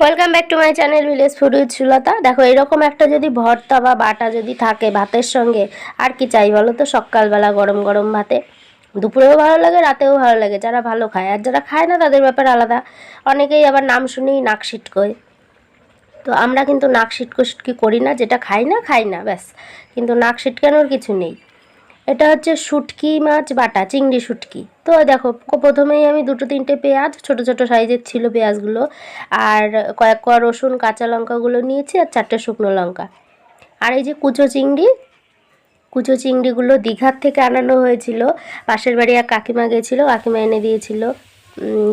Welcome back to my channel village food with Sulata দেখো, এরকম একটা যদি ভর্তা বা বাটা যদি থাকে ভাতের সঙ্গে, আর কি চাই বলো তো? সকালবেলা গরম গরম ভাতে। দুপুরেও ভালো লাগে, রাতেও ভালো লাগে, যারা ভালো খায়। আর যারা খায় না, তাদের ব্যাপার আলাদা। অনেকেই আবার নাম শুনেই নাক সিটকোয়। তো আমরা কিন্তু নাক সিটকো সিটকি করি না, যেটা খাই না খাই না, ব্যাস। কিন্তু নাক সিটকানোর কিছু নেই। এটা হচ্ছে শুটকি মাছ বাটা, চিংড়ি শুটকি। তো দেখো, প্রথমেই আমি দুটো তিনটে পেঁয়াজ, ছোট ছোট সাইজের ছিল পেঁয়াজগুলো, আর কয়েক কোয়া রসুন, কাঁচা লঙ্কাগুলো নিয়েছি, আর চারটে শুকনো লঙ্কা। আর এই যে কুচো চিংড়ি, কুচো চিংড়িগুলো দীঘার থেকে আনানো হয়েছিল, পাশের বাড়ি এক কাকিমা গেছিল, কাকিমা এনে দিয়েছিল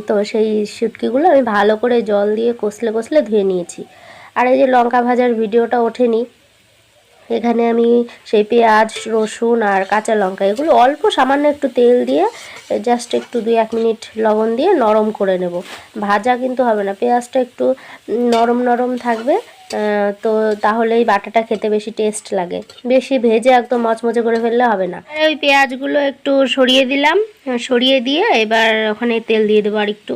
তো সেই শুটকিগুলো আমি ভালো করে জল দিয়ে কষলে কষলে ধুয়ে নিয়েছি। আর এই যে লঙ্কা ভাজার ভিডিওটা ওঠেনি এখানে আমি সেই পেঁয়াজ, রসুন আর কাঁচা লঙ্কা, এগুলো অল্প সামান্য একটু তেল দিয়ে জাস্ট একটু দুই এক মিনিট লবণ দিয়ে নরম করে নেব। ভাজা কিন্তু হবে না, পেঁয়াজটা একটু নরম নরম থাকবে তো তাহলেই বাটাটা খেতে বেশি টেস্ট লাগে। বেশি ভেজে একদম মচমচে করে ফেললে হবে না। ওই পেঁয়াজগুলো একটু সরিয়ে দিলাম, সরিয়ে দিয়ে এবার ওখানে তেল দিয়ে দেবো আর একটু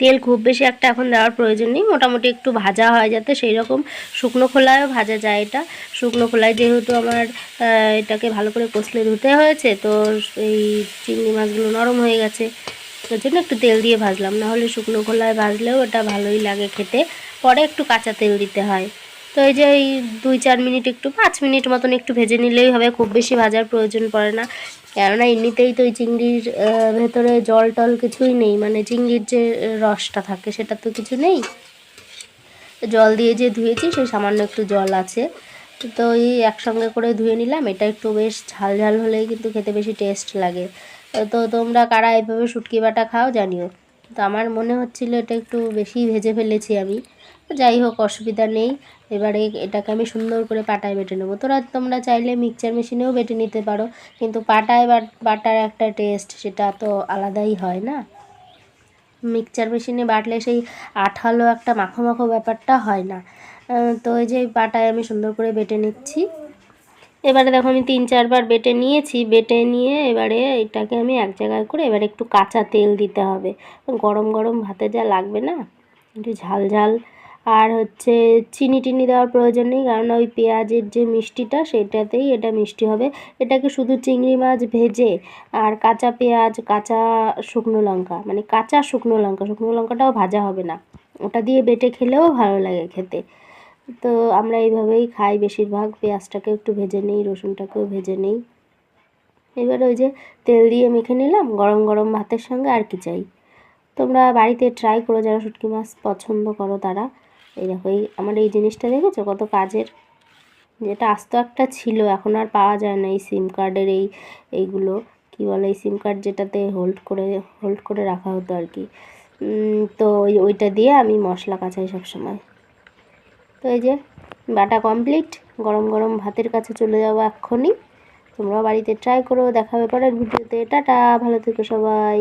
তেল খুব বেশি একটা এখন দেওয়ার প্রয়োজন নেই। মোটামুটি একটু ভাজা হয় যাতে সেই রকম শুকনো খোলায়ও ভাজা যায় এটা। শুকনো খোলায় যেহেতু আমার এটাকে ভালো করে কষলে ধুতে হয়েছে, তো এই চিংড়ি মাছগুলো নরম হয়ে গেছে। ওই জন্য একটু তেল দিয়ে ভাজলাম। নাহলে শুকনো খোলায় ভাজলেও এটা ভালোই লাগে খেতে। পরে একটু কাঁচা তেল দিতে হয়। তো এই যে এই দুই চার মিনিট একটু, পাঁচ মিনিট মতন একটু ভেজে নিলেই হবে, খুব বেশি ভাজার প্রয়োজন পড়ে না। কেননা এমনিতেই তো ওই চিংড়ির ভেতরে জল টল কিছুই নেই মানে চিংড়ির যে রসটা থাকে সেটা তো কিছু নেই। জল দিয়ে যে ধুয়েছি, সেই সামান্য একটু জল আছে। তো এই একসঙ্গে করে ধুয়ে নিলাম, এটা একটু বেশ ঝাল ঝাল হলেই কিন্তু খেতে বেশি টেস্ট লাগে। তো তোমরা কারা এইভাবে শুটকি বাটা খাও জানিও। তো আমার মনে হচ্ছিল এটা একটু বেশি ভেজে ফেলেছি আমি। যাই হোক, অসুবিধা নেই। এবারে এটাকে আমি সুন্দর করে পাটায় বেটে নেব। তোরা তোমরা চাইলে মিক্সচার মেশিনেও বেটে নিতে পারো, কিন্তু পাটায় বাট- বাটার একটা টেস্ট সেটা তো আলাদাই হয় না। মিক্সচার মেশিনে বাটলে সেই আঠালো একটা মাখো মাখো ব্যাপারটা হয় না। তো এই যে পাটায় আমি সুন্দর করে বেটে নিচ্ছি। এবারে দেখো আমি তিন চারবার বেটে নিয়েছি। বেটে নিয়ে এবারে এটাকে আমি এক জায়গায় করে এবারে একটু কাঁচা তেল দিতে হবে। গরম গরম ভাতে যা লাগবে না, একটু ঝাল ঝাল আর হচ্ছে চিনি টিনি দেওয়ার প্রয়োজন নেই, কারণ ওই পেঁয়াজের যে মিষ্টিটা সেটাতেই এটা মিষ্টি হবে। এটাকে শুধু চিংড়ি মাছ ভেজে আর কাঁচা পেঁয়াজ, কাঁচা শুকনো লঙ্কা মানে কাঁচা শুকনো লঙ্কা, শুকনো লঙ্কাটাও ভাজা হবে না। ওটা দিয়ে বেটে খেলেও ভালো লাগে খেতে। তো আমরা এইভাবেই খাই বেশিরভাগ পেঁয়াজটাকে একটু ভেজে নিই, রসুনটাকেও ভেজে নিই। এবার ওই যে তেল দিয়ে মেখে নিলাম, গরম গরম ভাতের সঙ্গে আর কি চাই। তোমরা বাড়িতে ট্রাই করো, যারা শুটকি মাছ পছন্দ করো তারা। এই দেখো, এই আমার এই জিনিসটা দেখেছ? কত কাজের। যেটা আস্ত একটা ছিল, এখন আর পাওয়া যায় না এই সিম কার্ডের এই, এইগুলো। কি বলে, এই সিম কার্ড যেটাতে হোল্ড করে হোল্ড করে রাখা হতো আর কি। তো ওই, ওইটা দিয়ে আমি মশলা কাচাই সবসময়। তো এই যে, বাটা কমপ্লিট গরম গরম ভাতের কাছে চলে যাব এক্ষুনি। তোমরাও বাড়িতে ট্রাই করো, দেখা হবে পরের ভিডিওতে। টাটা, ভালো থেকো সবাই।